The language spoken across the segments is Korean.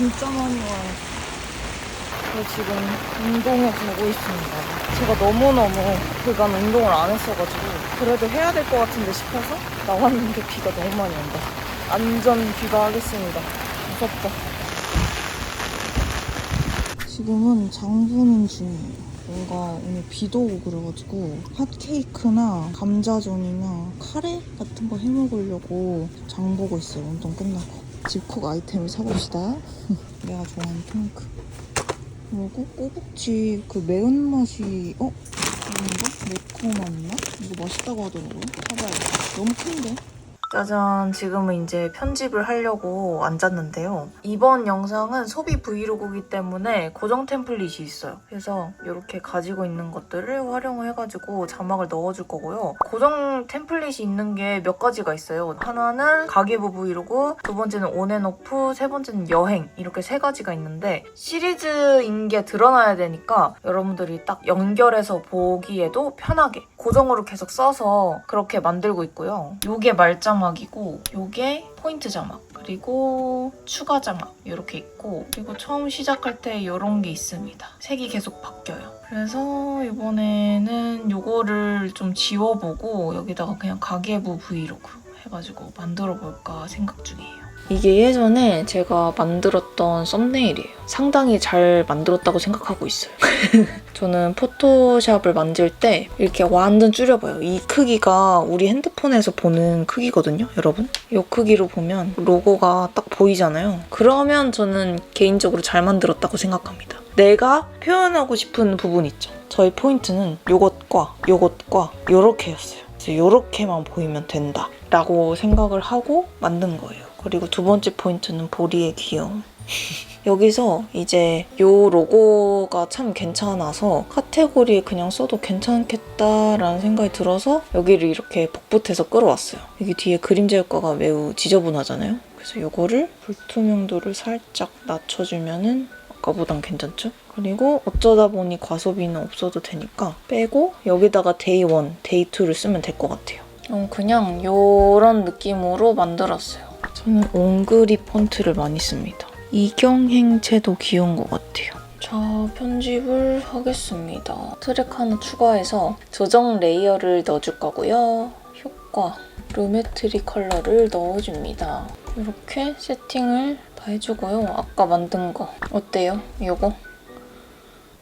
진짜 많이 와요. 저 지금 운동에 가고 있습니다. 제가 너무너무 그간 운동을 안 했어가지고 그래도 해야 될 것 같은데 싶어서 나왔는데 비가 너무 많이 온다. 안전 귀가하겠습니다. 무섭다. 지금은 장 보는 중이에요. 뭔가 오늘 비도 오고 그래가지고 핫케이크나 감자전이나 카레 같은 거 해먹으려고 장 보고 있어요. 운동 끝나고. 집콕 아이템을 사봅시다. 내가 좋아하는 핑크. 그리고 꼬북치 그 매운맛이 어? 이건가? 매콤한 맛? 이거 맛있다고 하더라고요. 사봐야겠다. 너무 큰데? 짜잔 지금은 이제 편집을 하려고 앉았는데요. 이번 영상은 소비 브이로그이기 때문에 고정 템플릿이 있어요. 그래서 이렇게 가지고 있는 것들을 활용을 해가지고 자막을 넣어줄 거고요. 고정 템플릿이 있는 게 몇 가지가 있어요. 하나는 가계부 브이로그 두 번째는 온앤오프 세 번째는 여행 이렇게 세 가지가 있는데 시리즈인 게 드러나야 되니까 여러분들이 딱 연결해서 보기에도 편하게 고정으로 계속 써서 그렇게 만들고 있고요. 요게 말 자막이고 요게 포인트 자막 그리고 추가 자막 이렇게 있고 그리고 처음 시작할 때 이런 게 있습니다. 색이 계속 바뀌어요. 그래서 이번에는 요거를 좀 지워보고 여기다가 그냥 가계부 브이로그 해가지고 만들어 볼까 생각 중이에요 이게 예전에 제가 만들었던 썸네일이에요. 상당히 잘 만들었다고 생각하고 있어요. 저는 포토샵을 만들 때 이렇게 완전 줄여봐요. 이 크기가 우리 핸드폰에서 보는 크기거든요, 여러분. 이 크기로 보면 로고가 딱 보이잖아요. 그러면 저는 개인적으로 잘 만들었다고 생각합니다. 내가 표현하고 싶은 부분 있죠. 저희 포인트는 요것과 요것과 요렇게였어요. 요렇게만 보이면 된다. 라고 생각을 하고 만든 거예요. 그리고 두 번째 포인트는 보리의 귀여움. 여기서 이제 요 로고가 참 괜찮아서 카테고리에 그냥 써도 괜찮겠다라는 생각이 들어서 여기를 이렇게 복붙해서 끌어왔어요. 여기 뒤에 그림자 효과가 매우 지저분하잖아요. 그래서 요거를 불투명도를 살짝 낮춰주면은 아까보단 괜찮죠? 그리고 어쩌다 보니 과소비는 없어도 되니까 빼고 여기다가 데이 1, 데이 2를 쓰면 될 것 같아요. 음, 그냥 요런 느낌으로 만들었어요. 저는 옹그리 폰트를 많이 씁니다. 이경행체도 귀여운 것 같아요. 자, 편집을 하겠습니다. 트랙 하나 추가해서 조정 레이어를 넣어줄 거고요. 효과, 루메트리 컬러를 넣어줍니다. 이렇게 세팅을 다 해주고요. 아까 만든 거 어때요? 요거?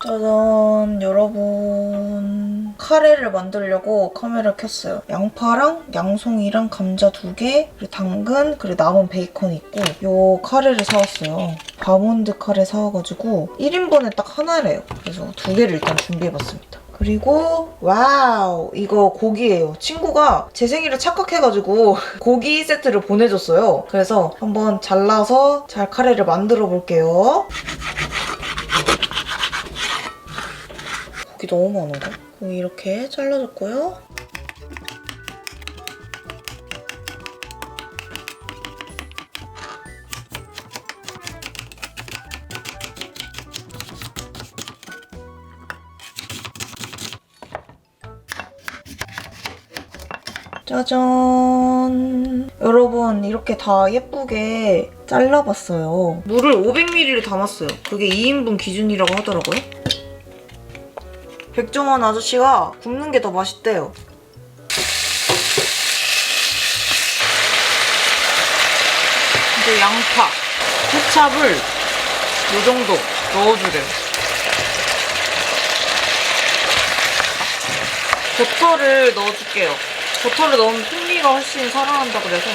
짜잔 여러분 카레를 만들려고 카메라 켰어요. 양파랑 양송이랑 감자 두 개 그리고 당근 그리고 남은 베이컨 있고 요 카레를 사왔어요. 바몬드 카레 사와가지고 1인분에 딱 하나래요. 그래서 두 개를 일단 준비해봤습니다. 그리고 와우 이거 고기예요. 친구가 제 생일을 착각해가지고 고기 세트를 보내줬어요. 그래서 한번 잘라서 잘 카레를 만들어 볼게요 고기 너무 많은데? 고기 이렇게 잘라줬고요. 짜잔. 여러분, 이렇게 다 예쁘게 잘라봤어요. 물을 500ml 담았어요. 그게 2인분 기준이라고 하더라고요. 백종원 아저씨가 굽는 게 더 맛있대요. 이제 양파, 케찹을 이 정도 넣어주래요. 버터를 넣어줄게요. 버터를 넣으면 풍미가 훨씬 살아난다 그래서.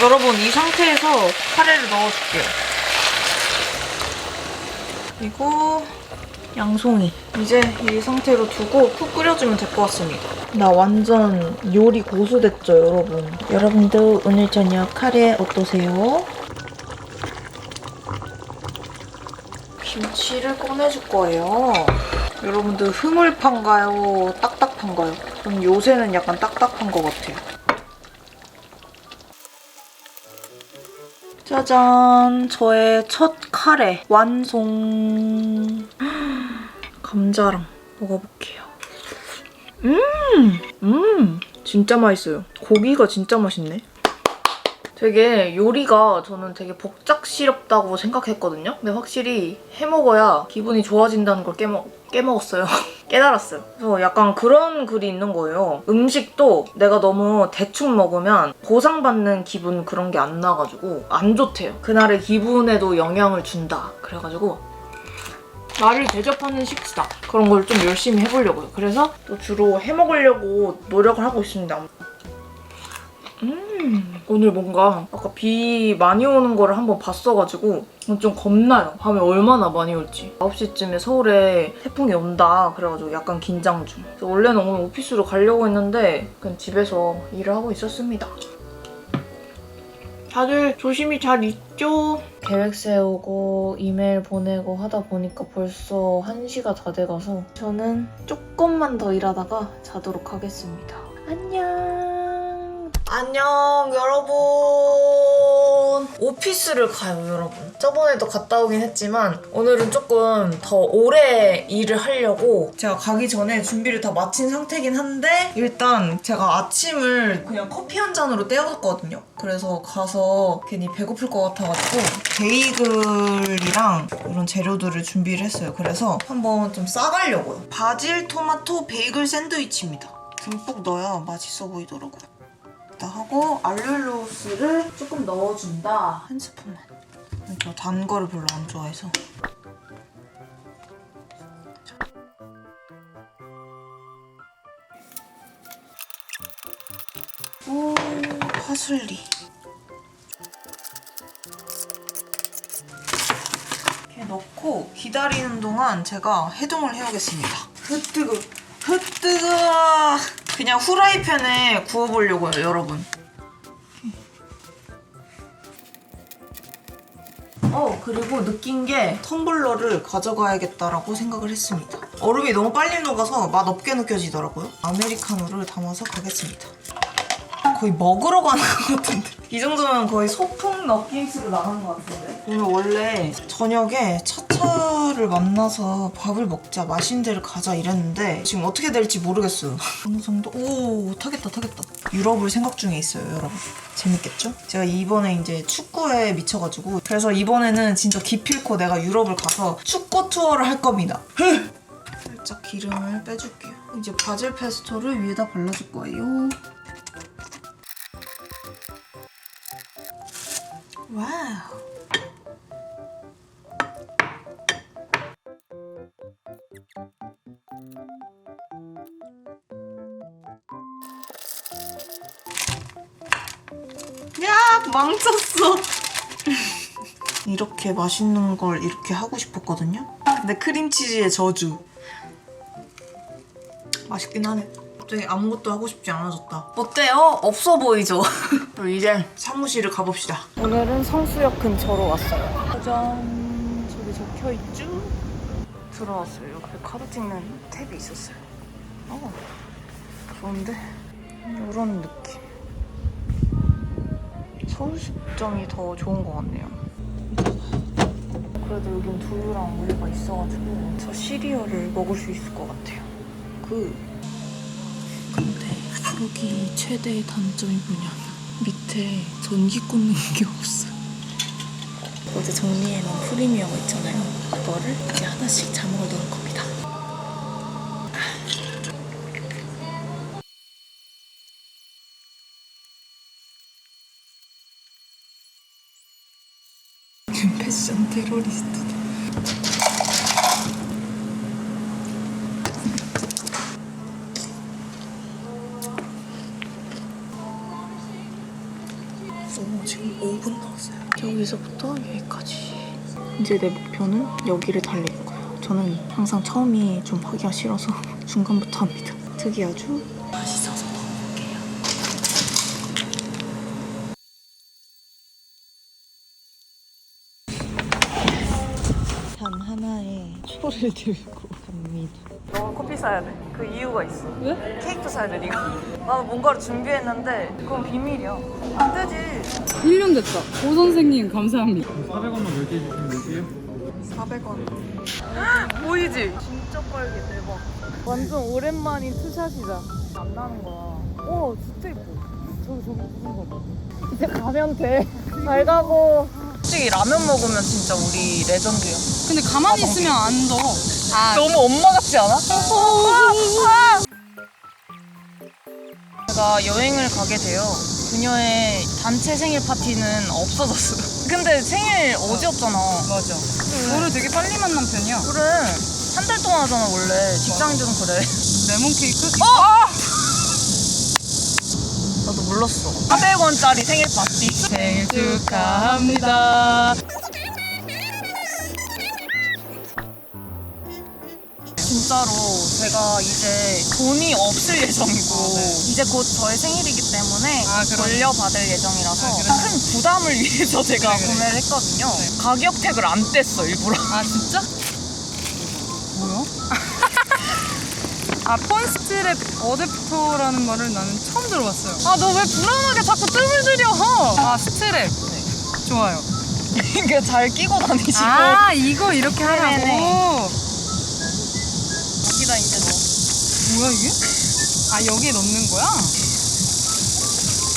여러분 이 상태에서 카레를 넣어줄게요. 그리고 양송이 이제 이 상태로 두고 푹 끓여주면 될 것 같습니다 나 완전 요리 고수 됐죠 여러분 여러분도 오늘 저녁 카레 어떠세요? 김치를 꺼내줄 거예요 여러분들 흐물판가요? 딱딱한가요? 전 요새는 약간 딱딱한 것 같아요 짜잔 저의 첫 카레 완성 감자랑 먹어볼게요. 음! 음! 진짜 맛있어요. 고기가 진짜 맛있네 되게 요리가 저는 되게 복작스럽다고 생각했거든요. 근데 확실히 해먹어야 기분이 좋아진다는 걸 깨먹, 깨먹었어요. 깨달았어요. 그래서 약간 그런 글이 있는 거예요. 음식도 내가 너무 대충 먹으면 보상받는 기분 그런 게 안 나가지고 안 좋대요. 그날의 기분에도 영향을 준다. 그래가지고 나를 대접하는 식사 그런 걸 좀 열심히 해보려고요. 그래서 또 주로 해먹으려고 노력을 하고 있습니다. 음, 오늘 뭔가 아까 비 많이 오는 거를 한번 봤어가지고 좀 겁나요. 밤에 얼마나 많이 올지. 9시쯤에 서울에 태풍이 온다. 그래가지고 약간 긴장 중. 원래는 오늘 오피스로 가려고 했는데 그냥 집에서 일을 하고 있었습니다. 다들 조심히 잘 있죠? 계획 세우고 이메일 보내고 하다 보니까 벌써 1시가 다 돼가서 저는 조금만 더 일하다가 자도록 하겠습니다. 안녕. 안녕 여러분. 오피스를 가요 여러분. 저번에도 갔다 오긴 했지만 오늘은 조금 더 오래 일을 하려고 제가 가기 전에 준비를 다 마친 상태긴 한데 일단 제가 아침을 그냥 커피 한 잔으로 때워뒀거든요. 그래서 가서 괜히 배고플 것 같아가지고 베이글이랑 이런 재료들을 준비를 했어요. 그래서 한번 좀 싸가려고요. 바질 토마토 베이글 샌드위치입니다. 듬뿍 넣어야 맛있어 보이더라고요. 다 하고 알룰로스를 조금 넣어준다. 한 스푼만. 저 단 거를 별로 안 좋아해서. 오, 파슬리. 이렇게 넣고 기다리는 동안 제가 해동을 해오겠습니다. 흐뜨거, 흐뜨거. 그냥 후라이팬에 구워보려고요, 여러분. 어 그리고 느낀 게 텀블러를 가져가야겠다라고 생각을 했습니다. 얼음이 너무 빨리 녹아서 맛 없게 느껴지더라고요. 아메리카노를 담아서 가겠습니다. 거의 먹으러 가는 것 같은데. 이 정도면 거의 소풍 느낌으로 나가는 것 같은데. 오늘 원래 저녁에 차차 를 만나서 밥을 먹자, 맛있는 데를 가자 이랬는데 지금 어떻게 될지 모르겠어요. 어느 정도? 오, 타겠다, 타겠다. 유럽을 생각 중에 있어요, 여러분. 재밌겠죠? 제가 이번에 이제 축구에 미쳐가지고 그래서 이번에는 진짜 기필코 내가 유럽을 가서 축구 투어를 할 겁니다. 살짝 기름을 빼줄게요. 이제 바질 페스토를 위에다 발라줄 거예요. 와우. 야, 망쳤어. 이렇게 맛있는 걸 이렇게 하고 싶었거든요. 근데 크림치즈의 저주. 맛있긴 하네. 갑자기 아무것도 하고 싶지 않아졌다. 어때요? 없어 보이죠? 그럼 이제 사무실을 가봅시다. 오늘은 성수역 근처로 왔어요. 짜잔. 저기 적혀있죠? 들어왔어요. 옆에 카드 찍는 탭이 있었어요. 어, 좋은데? 이런 느낌. 서울시장이 더 좋은 것 같네요. 그래도 여긴 두유랑 우유가 있어가지고 저 시리얼을 먹을 수 있을 것 같아요. 그 근데 여기 최대의 단점이 뭐냐면 밑에 전기 꽂는 게 없어. 어제 정리해놓은 프리미어가 있잖아요. 그거를 이제 하나씩 자막을 넣을 겁니다. 패션 테러리스트. 오, 지금 5분 남았어요. 여기서부터 여기까지. 이제 내 목표는 여기를 달리는 거예요. 저는 항상 처음이 좀 하기가 싫어서 중간부터 합니다. 특이하죠? 맛있어서 먹을게요. 단 하나의 초를 들고 갑니다. 너 커피 사야 돼. 그 이유가 있어. 왜? 케이크도 사야 돼, 네가. 나도 뭔가를 준비했는데 그건 비밀이야. 안 되지. 1년 됐다. 오 선생님 감사합니다. 400원만 10개 주시면 되세요? 400원. 보이지? 진짜 빨개 대박. 완전 오랜만인 투샷이다. 안 나는 거야. 오 진짜 예뻐. 이제 가면 돼. 잘 가고. 솔직히 라면 먹으면 진짜 우리 레전드야. 근데 가만히 있으면 안 더워. 아, 너무 엄마 같지 않아? 제가 여행을 가게 돼요. 그녀의 단체 생일 파티는 없어졌어요. 근데 생일 어제였잖아. 맞아. 너를 되게 빨리 만난 편이야. 그래. 한 달 동안 하잖아, 원래. 직장인들은 그래. 레몬 케이크? 어! 몰랐어. 400원짜리 생일 파티. 생일 축하합니다. 진짜로 제가 이제 돈이 없을 예정이고 이제 곧 저의 생일이기 때문에 아. 돌려받을 예정이라서 아, 그래. 큰 부담을 위해서 제가 그래, 그래. 구매를 했거든요. 가격 택을 안 뗐어 일부러. 아, 진짜? 뭐야? 아, 폰스트랩 어댑터라는 말을 나는 처음 들어봤어요. 아 너 왜 불안하게 자꾸 뜸을 들여? 아, 스트랩. 좋아요. 이게 잘 끼고 다니시고 아, 이거 이렇게 하라고? 네네네. 여기다 이제 넣어. 뭐야, 이게? 아, 여기에 넣는 거야?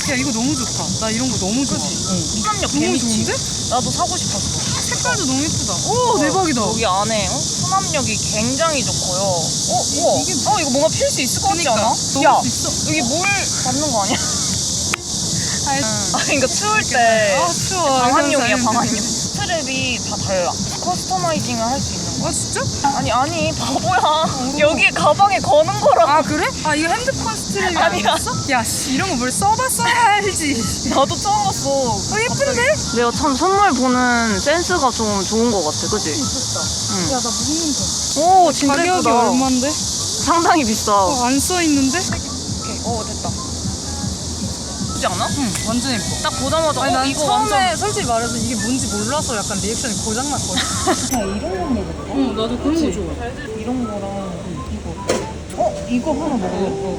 야, 이거 너무 좋다. 나 이런 거 너무 좋아. 수납력 너무 개미치. 좋은데? 나도 사고 싶었어. 색깔도 너무 예쁘다. 오, 대박이다. 여기 안에 어? 수납력이 굉장히 좋고요. 어, 우와. 이게 어, 이거 뭔가 필 수 있을 것 같지. 않아? 야, 수 있어. 여기 물 받는 거 아니야? 아, 아, 그러니까 추울 때 아, 추워. 방한용이야, 방한용. 스트랩이 다 달라. 커스터마이징을 할 수 있는 거야. 아, 진짜? 아니, 아니, 바보야. 여기 가방에 거는 거라고. 아, 그래? 아, 이거 핸드폰 스트랩이 아니야. 야, 씨, 이런 거 뭘 써봤어야 알지. 나도 처음 봤어. 어, 예쁜데? 내가 참 선물 보는 센스가 좀 좋은 것 같아, 그지? 야, 나 먹는다. 오, 진짜 가격이 예쁘다. 얼만데? 상당히 비싸. 어, 안 써있는데? 오케이, 어, 됐다. 예쁘지 않아? 응, 완전 예뻐. 딱 보자마자 아니, 어, 난 이거 처음에 완전 솔직히 말해서 이게 뭔지 몰라서 약간 리액션이 고장났거든. 야, 이런 거 먹을까? 응, 나도 그런 거 좋아. 이런 거랑 이거. 하나 먹어.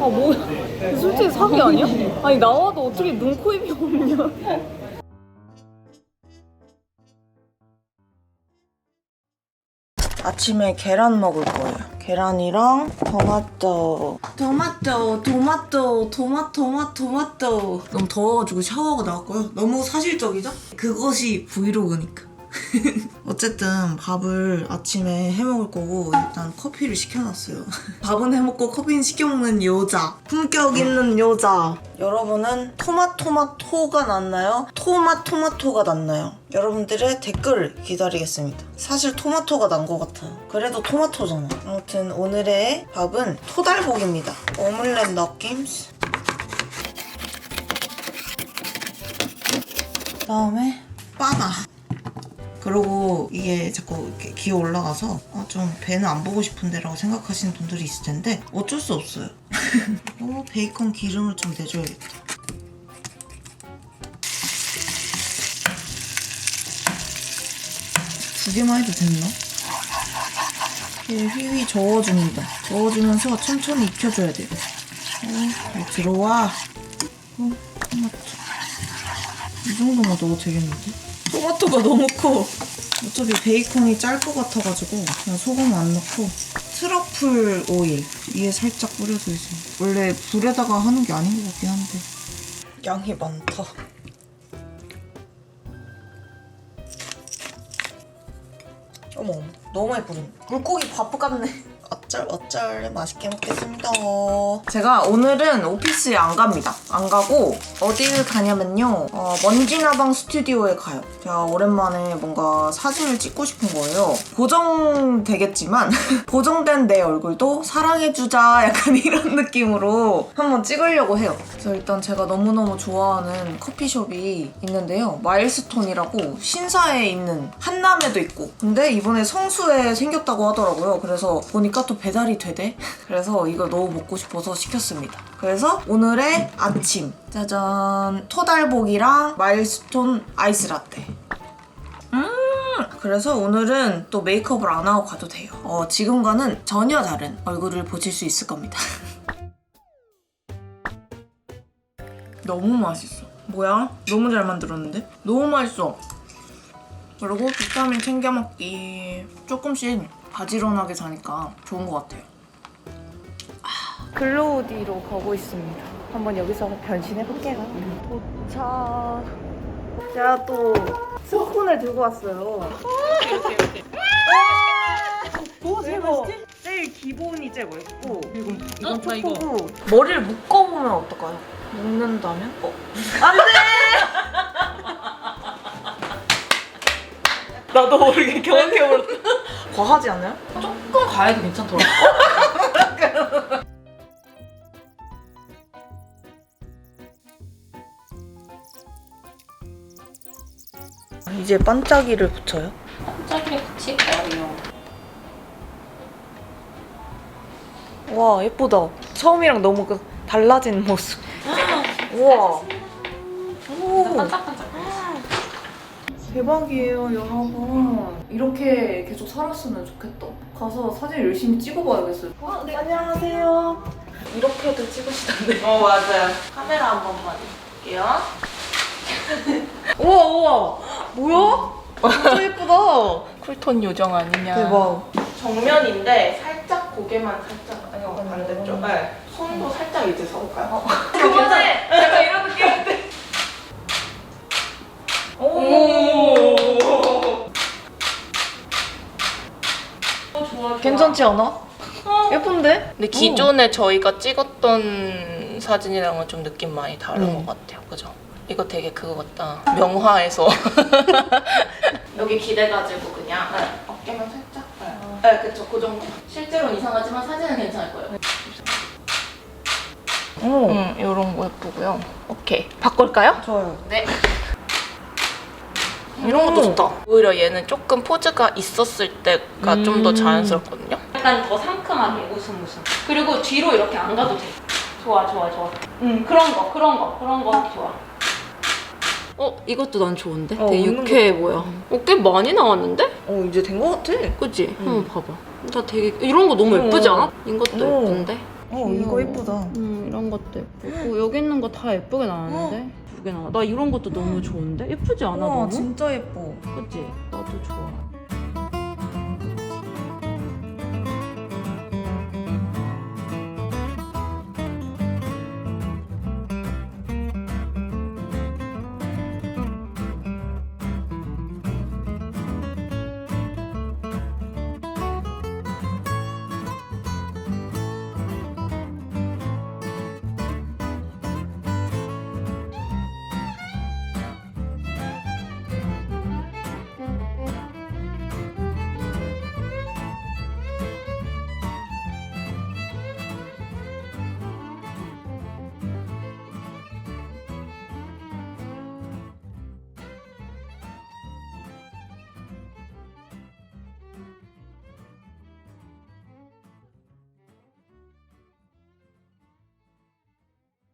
아 뭐야? 솔직히 사기 아니야? 아니 나와도 어떻게 눈, 코, 입이 없냐? 아침에 계란 먹을 거예요. 계란이랑 토마토. 토마토, 토마토, 토마토, 토마토, 토마토. 너무 더워가지고 샤워하고 나왔고요. 너무 사실적이죠? 그것이 브이로그니까. 어쨌든 밥을 아침에 해 먹을 거고 일단 커피를 시켜놨어요. 밥은 해 먹고 커피는 시켜 먹는 여자. 품격 있는 여자. 여러분은 토마토마토가 낫나요? 토마토마토가 낫나요? 여러분들의 댓글 기다리겠습니다. 사실 토마토가 난 것 같아요. 그래도 토마토잖아. 아무튼 오늘의 밥은 토달복입니다. 오믈렛 느낌스. 그다음에 바나. 그리고 이게 자꾸 기어 올라가서 아, 좀 배는 안 보고 싶은데라고 생각하시는 분들이 있을 텐데 어쩔 수 없어요. 또 베이컨 기름을 좀 내줘야겠다. 두 개만 해도 됐나? 휘휘 저어줍니다. 저어주면서 천천히 익혀줘야 돼요. 어, 어, 들어와. 어. 이 정도만 넣어도 되겠는데? 토마토가 너무 커. 어차피 베이컨이 짤 것 같아가지고 그냥 소금 안 넣고 트러플 오일 위에 살짝 뿌려주세요. 원래 불에다가 하는 게 아닌 것 같긴 한데 양이 많다. 어머 너무 뿌린 물고기 밥 같네 어쩔 어쩔. 맛있게 먹겠습니다. 제가 오늘은 오피스에 안 갑니다. 안 가고 어디를 가냐면요. 어, 먼지나방 스튜디오에 가요. 제가 오랜만에 뭔가 사진을 찍고 싶은 거예요. 고정되겠지만 고정된 내 얼굴도 사랑해주자. 약간 이런 느낌으로 한번 찍으려고 해요. 그래서 일단 제가 너무너무 좋아하는 커피숍이 있는데요. 마일스톤이라고 신사에 있는 한남에도 있고. 근데 이번에 성수에 생겼다고 하더라고요. 그래서 보니까 또 배달이 되대? 그래서 이거 너무 먹고 싶어서 시켰습니다. 그래서 오늘의 아침. 짜잔. 토달복이랑 마일스톤 아이스 라떼. 음! 그래서 오늘은 또 메이크업을 안 하고 가도 돼요. 어, 지금과는 전혀 다른 얼굴을 보실 수 있을 겁니다. 너무 맛있어. 뭐야? 너무 잘 만들었는데? 너무 맛있어. 그리고 비타민 챙겨 먹기. 조금씩 바지런하게 자니까 좋은 것 같아요. 아, 글로우디로 가고 있습니다. 한번 여기서 변신해 볼게요. 도착. 제가 또 스콘을 들고 왔어요. 오, 대박. 제일 기본이 제일 맛있고 그리고 이건 어, 나 이거. 초코고 머리를 묶어보면 어떨까요? 묶는다면? 어. 안 돼! 나도 모르게 겨우겨우 과하지 않아요? 조금 가야도 괜찮더라. 이제 반짝이를 붙여요? 짝이 붙일 거예요. 와 예쁘다. 처음이랑 너무 그 달라진 모습. 우와. 오. 반짝반짝. 대박이에요 여러분. 이렇게 계속 살았으면 좋겠다. 가서 사진 열심히 찍어봐야겠어요. 안녕하세요. 이렇게도 찍으시던데. 어 맞아요. 카메라 한 번만 볼게요. 우와 우와. 뭐야? 진짜 예쁘다. 쿨톤 요정 아니냐. 대박. 정면인데 살짝 고개만 살짝 아니요 반대쪽. 네. 손도 살짝 이제 서볼까요? 그거네. 약간 이런 느낌인데. 오. 좋아. 괜찮지 않아? 예쁜데? 근데 기존에 저희가 찍었던 사진이랑은 좀 느낌 많이 다른 음. 것 같아요. 그죠? 이거 되게 그거 같다. 명화에서 여기 기대가지고 그냥 네, 어깨만 살짝. 네, 네 그쵸. 그 정도. 실제로는 이상하지만 사진은 괜찮을 거예요. 오. 음, 이런 거 예쁘고요. 오케이. 바꿀까요? 좋아요. 네. 이런 것도 좋다. 오히려 얘는 조금 포즈가 있었을 때가 좀 더 자연스럽거든요. 약간 더 상큼하게 웃음 웃음. 그리고 뒤로 이렇게 안 가도 돼. 좋아 좋아 좋아. 음 그런 거 그런 거 그런 거 좋아. 어 이것도 난 좋은데? 어, 되게 웃는 유쾌해 보여. 어, 꽤 많이 나왔는데? 어 이제 된 거 같아. 그치? 한번 봐봐. 나 되게 이런 거 너무 어. 예쁘지 않아? 이것도 어. 예쁜데? 어 이거 예쁘다. 음 이런 것도 예쁘고 여기 있는 거 다 예쁘게 나왔는데? 나와. 나 이런 것도 너무 좋은데? 예쁘지 않아 우와 너무? 진짜 예뻐. 그치? 나도 좋아.